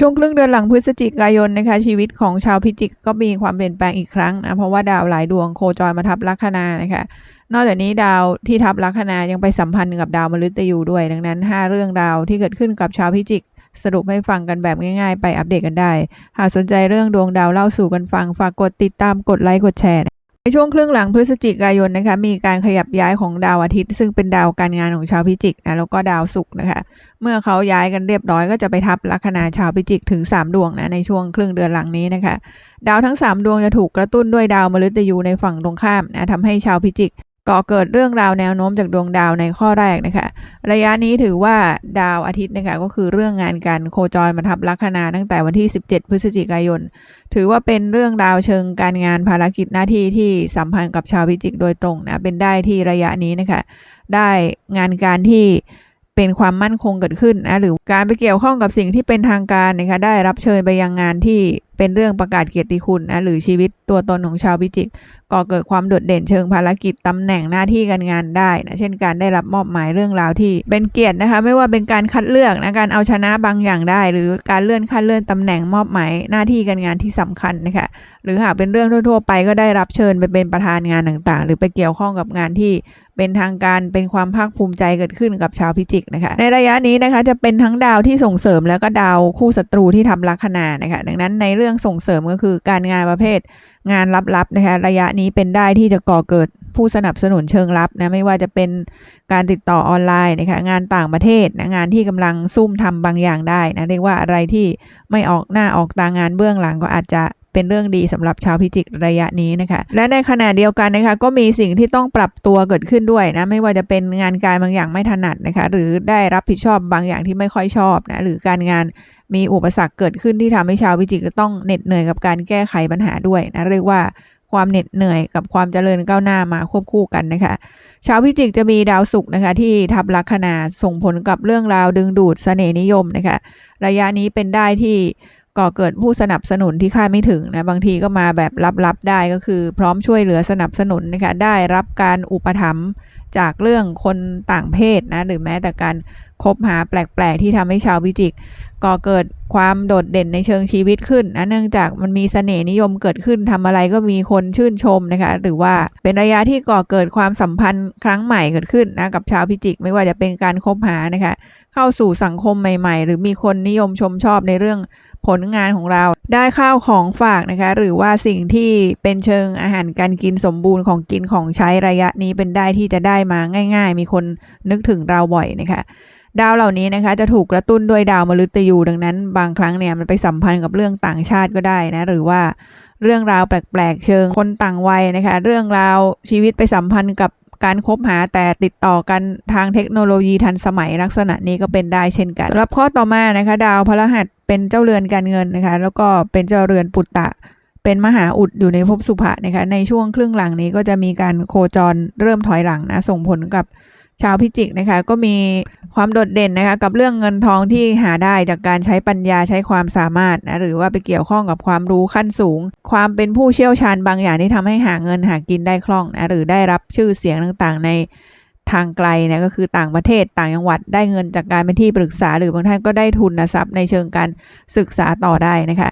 ช่วงครึ่งเดือนหลังพฤศจิกายนนะคะชีวิตของชาวพิจิกก็มีความเปลี่ยนแปลงอีกครั้งนะเพราะว่าดาวหลายดวงโคจรมาทับลัคนานะคะนอกจากนี้ดาวที่ทับลัคนายังไปสัมพันธ์กับดาวมฤตยูด้วย ดังนั้น 5 เรื่องราวที่เกิดขึ้นกับชาวพิจิก สรุปให้ฟังกันแบบง่ายๆ ไปอัปเดตกันได้ หากสนใจเรื่องดวงดาวเล่าสู่กันฟังฝากกดติดตามกดไลค์กดแชร์ ในช่วงครึ่งหลังพฤศจิกายนนะคะมีการขยับย้ายของดาวอาทิตย์ ซึ่งเป็นดาวการงานของชาวพิจิกนะแล้วก็ดาวศุกร์นะคะ เมื่อเขาย้ายกันเรียบร้อยก็จะไปทับลัคนาชาวพิจิกถึง 3 ดวงนะในช่วงครึ่งเดือนหลังนี้นะคะ ดาวทั้ง 3 ดวงจะถูกกระตุ้นด้วยดาวมฤตยูในฝั่งตรงข้ามนะทำให้ชาวพิจิก ก่อเกิดเรื่องราวแนวโน้มจากดวงดาวในข้อแรกนะคะ ระยะนี้ถือว่าดาวอาทิตย์นะคะก็คือเรื่องงานการโคจรมาทับลัคนาตั้งแต่วันที่ 17 พฤศจิกายน ถือว่าเป็นเรื่องราวเชิงการงานภารกิจหน้าที่ที่สัมพันธ์กับชาวพิจิกโดยตรงนะเป็นได้ที่ระยะนี้นะคะ ได้งานการที่เป็นความมั่นคงเกิดขึ้นนะหรือการไปเกี่ยวข้องกับสิ่งที่เป็นทางการนะคะได้รับเชิญไปยังงานที่เป็นเรื่องประกาศเกียรติคุณนะหรือชีวิตตัวตนของชาวพิจิกก่อเกิดความโดดเด่นเชิงภารกิจตำแหน่งหน้าที่การงานได้นะเช่นการได้รับมอบหมายเรื่องราวที่เป็นเกียรตินะคะ ไม่ว่าเป็นการคัดเลือกนะการเอาชนะบางอย่างได้ หรือการเลื่อนขั้นเลื่อนตำแหน่งมอบหมายหน้าที่การงานที่สำคัญนะคะหรือหากเป็นเรื่องทั่วๆไปก็ได้รับเชิญไปเป็นประธานงานต่างๆ หรือไปเกี่ยวข้องกับงานที่เป็นทางการเป็นความภาคภูมิใจเกิดขึ้นกับชาวพิจิกนะคะ ในระยะนี้นะคะจะเป็นทั้งดาวที่ส่งเสริมแล้วก็ดาวคู่ศัตรูที่ทำลัคนานะคะดังนั้นในเรื่องส่งเสริมก็คือการงานประเภท งานลับๆนะคะระยะนี้เป็นได้ที่จะก่อเกิดผู้สนับสนุนเชิงลับนะไม่ว่าจะเป็นการติดต่อออนไลน์นะคะงานต่างประเทศนะงานที่กำลังซุ่มทำบางอย่างได้นะเรียกว่าอะไรที่ไม่ออกหน้าออกตางานเบื้องหลังก็อาจจะ เป็นเรื่องดีสำหรับชาวพิจิกระยะนี้นะคะ และในขณะเดียวกันนะคะก็มีสิ่งที่ต้องปรับตัวเกิดขึ้นด้วยนะไม่ว่าจะเป็นงานการบางอย่างไม่ถนัดนะคะหรือได้รับผิดชอบบางอย่างที่ไม่ค่อยชอบนะหรือการงานมีอุปสรรคเกิดขึ้นที่ทำให้ชาวพิจิกต้องเหน็ดเหนื่อยกับการแก้ไขปัญหาด้วยนะเรียกว่าความเหน็ดเหนื่อยกับความเจริญก้าวหน้ามาควบคู่กันนะคะ ชาวพิจิกจะมีดาวศุกร์นะคะ ที่ทับลัคนาส่งผลกับเรื่องราวดึงดูดเสน่ห์นิยมนะคะ ระยะนี้เป็นได้ที่ ก่อเกิดผู้สนับสนุนที่คาดไม่ถึงนะบางทีก็มาแบบลับๆได้ก็คือ พร้อมช่วยเหลือสนับสนุนนะคะได้รับการอุปถัมภ์จากเรื่องคนต่างเพศนะหรือแม้แต่การคบหาแปลกๆ ที่ทำให้ชาวพิจิกก่อเกิดความโดดเด่นในเชิงชีวิตขึ้นนะเนื่องจากมันมีเสน่ห์นิยมเกิดขึ้นทำอะไรก็มีคนชื่นชมนะคะหรือว่าเป็นระยะที่ก่อเกิดความสัมพันธ์ครั้งใหม่เกิดขึ้นนะกับชาวพิจิก ไม่ว่าจะเป็นการคบหานะคะเข้าสู่สังคมใหม่ ๆ หรือมีคนนิยมชมชอบในเรื่อง ผลงานของเราได้ข้าวของฝากนะคะ หรือว่าสิ่งที่เป็นเชิงอาหารการกินสมบูรณ์ของกินของใช้ระยะนี้เป็นได้ที่จะได้มาง่าย ๆ มีคนนึกถึงเราบ่อยนะคะดาวเหล่านี้นะคะจะถูกกระตุ้นด้วยดาวมฤตยูดังนั้น บางครั้งเนี่ยมันไปสัมพันธ์กับเรื่องต่างชาติก็ได้นะหรือว่าเรื่องราวแปลกๆ เชิงคนต่างวัยนะคะ เรื่องราวชีวิตไปสัมพันธ์กับการคบหาแต่ติดต่อกันทางเทคโนโลยีทันสมัยลักษณะนี้ก็เป็นได้เช่นกันสำหรับข้อต่อมานะคะ ดาวพฤหัส เป็นเจ้าเรือนการเงินนะคะ แล้วก็เป็นเจ้าเรือนปุตตะ เป็นมหาอุดอยู่ในภพสุภะนะคะ ในช่วงครึ่งหลังนี้ก็จะมีการโคจรเริ่มถอยหลังนะ ส่งผลกับชาวพิจิกนะคะ ก็มีความโดดเด่นนะคะ กับเรื่องเงินทองที่หาได้จากการใช้ปัญญาใช้ความสามารถนะหรือว่าไปเกี่ยวข้องกับความรู้ขั้นสูง ความเป็นผู้เชี่ยวชาญบางอย่างที่ทำให้หาเงินหากินได้คล่องนะหรือได้รับชื่อเสียงต่างๆ ใน ทางไกลนะก็คือต่างประเทศต่างจังหวัดได้เงินจากการเป็นที่ปรึกษา หรือบางท่านก็ได้ทุนทรัพย์ในเชิงการศึกษาต่อได้นะคะ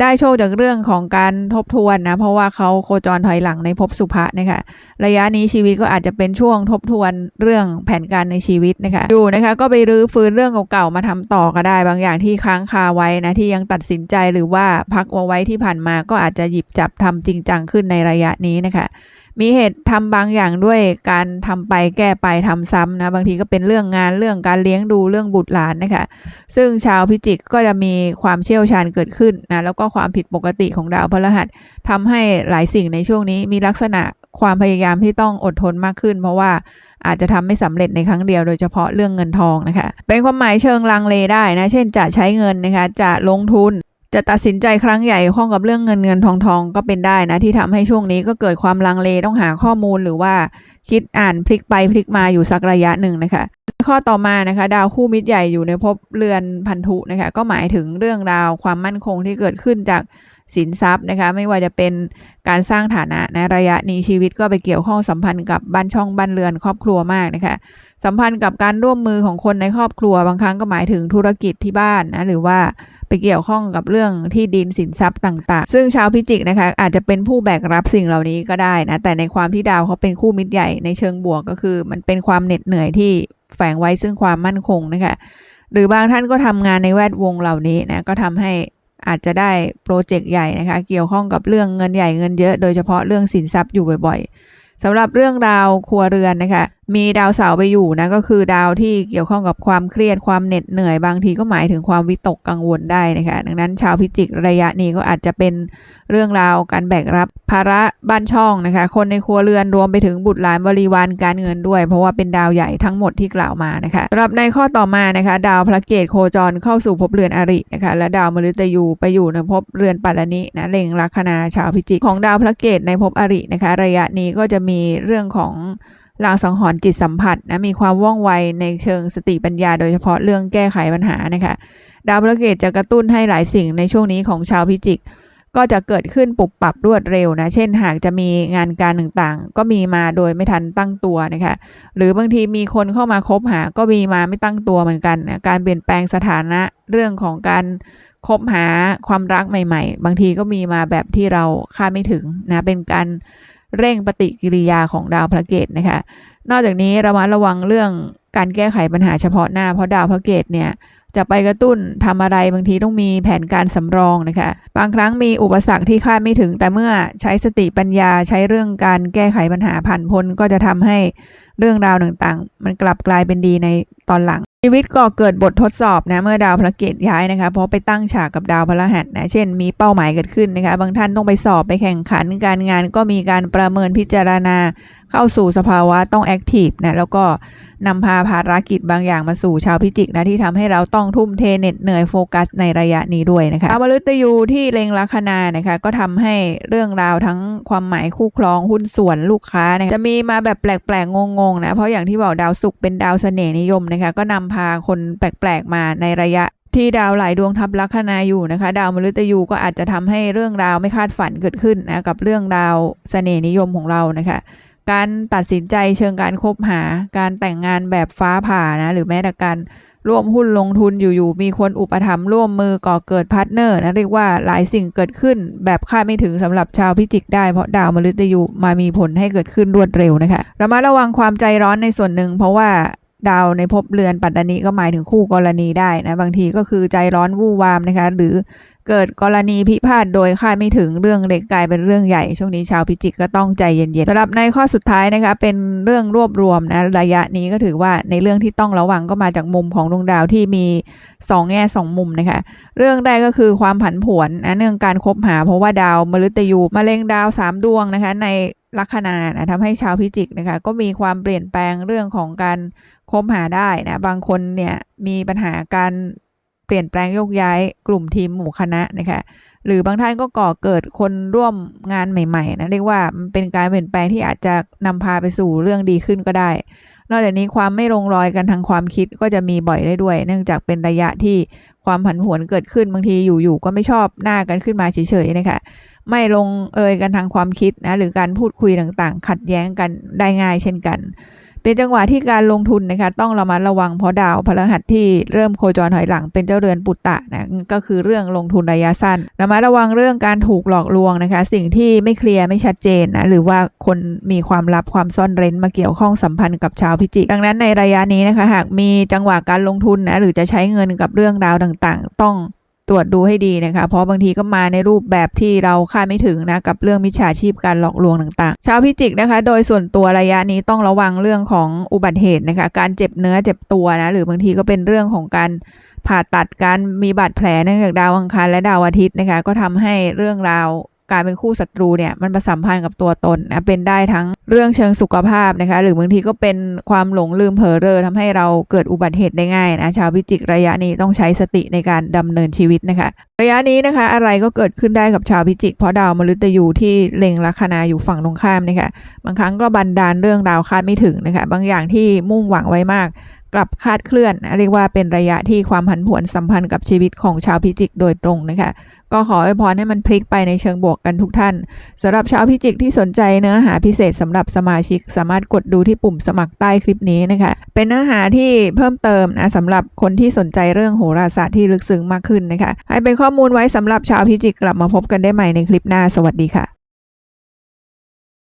ได้โชคจากเรื่องของการทบทวนนะเพราะว่าเขาโคจรถอยหลังในภพสุภะนะคะระยะนี้ชีวิตก็อาจจะเป็นช่วงทบทวนเรื่องแผนการในชีวิตนะคะอยู่นะคะก็ไปรื้อฟื้นเรื่องเก่าๆมาทำต่อก็ได้ บางอย่างที่ค้างคาไว้นะที่ยังตัดสินใจหรือว่าพักเอาไว้ที่ผ่านมาก็อาจจะหยิบจับทำจริงจังขึ้นในระยะนี้นะคะ มีเหตุทำบางอย่างด้วยการทำไปแก้ไปทำซ้ำนะ บางทีก็เป็นเรื่องงานเรื่องการเลี้ยงดูเรื่องบุตรหลานนะคะ ซึ่งชาวพิจิกก็จะมีความเชี่ยวชาญเกิดขึ้นนะ แล้วก็ความผิดปกติของดาวพฤหัสทำให้หลายสิ่งในช่วงนี้มีลักษณะความพยายามที่ต้องอดทนมากขึ้น เพราะว่าอาจจะทำไม่สำเร็จในครั้งเดียวโดยเฉพาะเรื่องเงินทองนะคะ เป็นความหมายเชิงลังเลได้นะ เช่นจะใช้เงินนะคะ จะลงทุน จะตัดสินใจครั้งใหญ่ข้องกับเรื่องเงินเงินทองทองก็เป็นได้นะ ที่ทำให้ช่วงนี้ก็เกิดความลังเลต้องหาข้อมูลหรือว่าคิดอ่านพลิกไปพลิกมาอยู่สักระยะหนึ่งนะคะ ข้อต่อมานะคะดาวคู่มิตรใหญ่อยู่ในภพเรือนพันธุนะคะก็หมายถึงเรื่องราวความมั่นคงที่เกิดขึ้นจากสินทรัพย์นะคะไม่ว่าจะเป็นการสร้างฐานะนะระยะนี้ชีวิตก็ไปเกี่ยวข้องสัมพันธ์กับบ้านช่องบ้านเรือนครอบครัวมากนะคะสัมพันธ์กับการร่วมมือของคนในครอบครัวบางครั้งก็หมายถึงธุรกิจที่บ้านนะหรือว่าไปเกี่ยวข้องกับเรื่องที่ดินสินทรัพย์ต่างๆ ซึ่งชาวพิจิกนะคะอาจจะเป็นผู้แบกรับสิ่งเหล่านี้ก็ได้นะแต่ในความที่ดาวเขาเป็นคู่มิตรใหญ่ในเชิงบวกก็คือ มันเป็นความเหน็ดเหนื่อยที่ แฝงไว้ซึ่งความมั่นคงนะคะหรือบางท่านก็ทำงานในแวดวงเหล่านี้นะก็ทำให้อาจจะได้โปรเจกต์ใหญ่นะคะเกี่ยวข้องกับเรื่องเงินใหญ่เงินเยอะ โดยเฉพาะเรื่องสินทรัพย์อยู่บ่อยๆสำหรับเรื่องราวครัวเรือนนะคะมีดาวเสาร์ไปอยู่นะก็คือดาวที่เกี่ยวข้องกับความเครียดความเหน็ดเหนื่อยบางทีก็หมายถึงความวิตกกังวลได้นะคะดังนั้นชาวพิจิกระยะนี้ก็อาจจะเป็นเรื่องราวการแบกรับภาระบ้านช่องนะคะ คนในครัวเรือนรวมไปถึงบุตรหลานบริวารการเงินด้วย เพราะว่าเป็นดาวใหญ่ทั้งหมดที่กล่าวมานะคะสำหรับในข้อต่อมานะคะ ดาวพระเกตโคจรเข้าสู่ภพเรือนอรินะคะและดาวมฤตยูไปอยู่ในภพเรือนปัตตานินะเล็งลัคนาชาวพิจิกของดาวพระเกตในภพอรินะคะ ระยะนี้ก็จะมีเรื่องของ ลางสังหรณ์จิตสัมผัสนะมีความว่องไวในเชิงสติปัญญา โดยเฉพาะเรื่องแก้ไขปัญหานะคะดาวพระเกตจะกระตุ้นให้หลายสิ่งในช่วงนี้ของชาวพิจิก ก็จะเกิดขึ้นปรับปรับรวดเร็วนะเช่นหากจะมีงานการต่างๆ ก็มีมาโดยไม่ทันตั้งตัวนะคะหรือบางทีมีคนเข้ามาคบหา ก็มีมาไม่ตั้งตัวเหมือนกันนะการเปลี่ยนแปลงสถานะเรื่องของการคบหาความรักใหม่ ๆ บางทีก็มีมาแบบที่เราคาดไม่ถึงนะเป็นการ เร่งปฏิกิริยาของดาวพระเกตนะคะ นอกจากนี้ระมัดระวังเรื่องการแก้ไขปัญหาเฉพาะหน้า เพราะดาวพระเกตเนี่ยจะไปกระตุ้นทำอะไรบางทีต้องมีแผนการสำรองนะคะ บางครั้งมีอุปสรรคที่คาดไม่ถึง แต่เมื่อใช้สติปัญญาใช้เรื่องการแก้ไขปัญหาผ่านพ้นก็จะทำให้เรื่องราวต่างๆ มันกลับกลายเป็นดีในตอนหลัง ชีวิตก็เกิดบททดสอบนะเมื่อดาวพระเกตย้ายนะคะเพราะไปตั้งฉากกับดาวพระรหัสนะเช่นมีเป้าหมายเกิดขึ้นนะคะบางท่านต้องไปสอบไปแข่งขันการงานก็มีการประเมินพิจารณา เข้าสู่สภาวะต้องแอคทีฟนะแล้วก็นำพาภารกิจบางอย่างมาสู่ชาวพิจิกนะที่ทำให้เราต้องทุ่มเทเหน็ดเหนื่อยโฟกัสในระยะนี้ด้วยนะคะดาวมฤตยูที่เล็งลัคนานะคะก็ทำให้เรื่องราวทั้งความหมายคู่ครองหุ้นส่วนลูกค้านะจะมีมาแบบแปลกๆงงๆนะเพราะอย่างที่บอกดาวศุกร์เป็นดาวเสน่ห์นิยมนะคะก็นำพาคนแปลกๆมาในระยะที่ดาวหลายดวงทับลัคนาอยู่นะคะ ดาวมฤตยูก็อาจจะทำให้เรื่องราวไม่คาดฝันเกิดขึ้นนะกับเรื่องราวเสน่ห์นิยมของเรานะคะ การตัดสินใจเชิงการคบหา การแต่งงานแบบฟ้าผ่านะ หรือแม้แต่การร่วมหุ้นลงทุนอยู่ๆมีคนอุปถัมภ์ร่วมมือก่อเกิดพาร์ทเนอร์นะเรียกว่าหลายสิ่งเกิดขึ้นแบบคาดไม่ถึงสำหรับชาวพิจิกได้เพราะดาวมฤตยูมามีผลให้เกิดขึ้นรวดเร็วนะคะระมัดระวังความใจร้อนในส่วนหนึ่งเพราะว่า ดาวในภพเรือนปัตตานีก็หมายถึงคู่กรณีได้นะบางทีก็คือใจร้อนวู่วามนะคะหรือเกิดกรณีพิพาทโดยคาดไม่ถึงเรื่องเล็กกลายเป็นเรื่องใหญ่ ช่วงนี้ชาวพิจิกก็ต้องใจเย็นๆสำหรับในข้อสุดท้ายนะคะเป็นเรื่องรวบรวมนะระยะนี้ก็ถือว่าในเรื่องที่ต้องระวังก็มาจากมุมของดวงดาวที่มีสองแง่สองมุมนะคะเรื่องแรกก็คือความผันผวนนะเนื่องการคบหาเพราะว่าดาวมฤตยูมาเล็งดาวสามดวงนะคะใน ลัคนานะทำให้ชาวพิจิกนะคะก็มีความเปลี่ยนแปลงเรื่องของการคบหาได้นะบางคนเนี่ยมีปัญหาการเปลี่ยนแปลงโยกย้ายกลุ่มทีมหมู่คณะนะคะหรือบางท่านก็ก่อเกิดคนร่วมงานใหม่ๆนะเรียกว่ามันเป็นการเปลี่ยนแปลงที่อาจจะนำพาไปสู่เรื่องดีขึ้นก็ได้ นอกจากนี้ความไม่ลงรอยกันทางความคิดก็จะมีบ่อยได้ด้วย เนื่องจากเป็นระยะที่ความผันผวนเกิดขึ้นบางทีอยู่ๆก็ไม่ชอบหน้ากันขึ้นมาเฉยๆนะคะ ไม่ลงเอยกันทางความคิดนะหรือการพูดคุยต่างๆ ขัดแย้งกันได้ง่ายเช่นกัน เป็นจังหวะที่การลงทุนนะคะต้องระมัดระวังเพราะดาวพฤหัสที่เริ่มโคจรถอยหลังเป็นเจ้าเรือนปุตตะนะก็คือเรื่องลงทุนระยะสั้นระมัดระวังเรื่องการถูกหลอกลวงนะคะ สิ่งที่ไม่เคลียร์ไม่ชัดเจนนะหรือว่าคนมีความลับความซ่อนเร้นมาเกี่ยวข้องสัมพันธ์กับชาวพิจิกดังนั้นในระยะนี้นะคะ หากมีจังหวะการลงทุนนะหรือจะใช้เงินกับเรื่องราวต่างๆ ต้อง ตรวจดูให้ดีนะคะ เพราะบางทีก็มาในรูปแบบที่เราคาดไม่ถึงนะกับเรื่องมิจฉาชีพการหลอกลวงต่างๆ ชาวพิจิกนะคะ โดยส่วนตัวระยะนี้ต้องระวังเรื่องของอุบัติเหตุนะคะ การเจ็บเนื้อเจ็บตัวนะหรือบางทีก็เป็นเรื่องของการผ่าตัดการมีบาดแผลเนื่องจากดาวอังคารและดาวอาทิตย์นะคะ ก็ทำให้เรื่องราว การเป็นคู่ศัตรูเนี่ยมันมาสัมพันธ์กับตัวตนนะเป็นได้ทั้งเรื่องเชิงสุขภาพนะคะ หรือบางทีก็เป็นความหลงลืมเผลอเรอทำให้เราเกิดอุบัติเหตุได้ง่ายนะชาวพิจิกระยะนี้ต้องใช้สติในการดำเนินชีวิตนะคะ ระยะนี้นะคะ อะไรก็เกิดขึ้นได้กับชาวพิจิก เพราะดาวมฤตยูที่เล็งลัคนาอยู่ฝั่งตรงข้ามนะคะบางครั้งก็บันดาลเรื่องดาวคาดไม่ถึงนะคะ บางอย่างที่มุ่งหวังไว้มาก กลับคาดเคลื่อน เรียกว่าเป็นระยะที่ความผันผวนสัมพันธ์กับชีวิตของชาวพิจิกโดยตรงนะคะก็ขออวยพรให้มันพลิกไปในเชิงบวกกันทุกท่านสำหรับชาวพิจิกที่สนใจเนื้อหาพิเศษสำหรับสมาชิก สามารถกดดูที่ปุ่มสมัครใต้คลิปนี้นะคะ เป็นเนื้อหาที่เพิ่มเติมนะสำหรับคนที่สนใจเรื่องโหราศาสตร์ที่ลึกซึ้งมากขึ้นนะคะ ให้เป็นข้อมูลไว้สำหรับชาวพิจิกกลับมาพบกันได้ใหม่ในคลิปหน้าสวัสดีค่ะ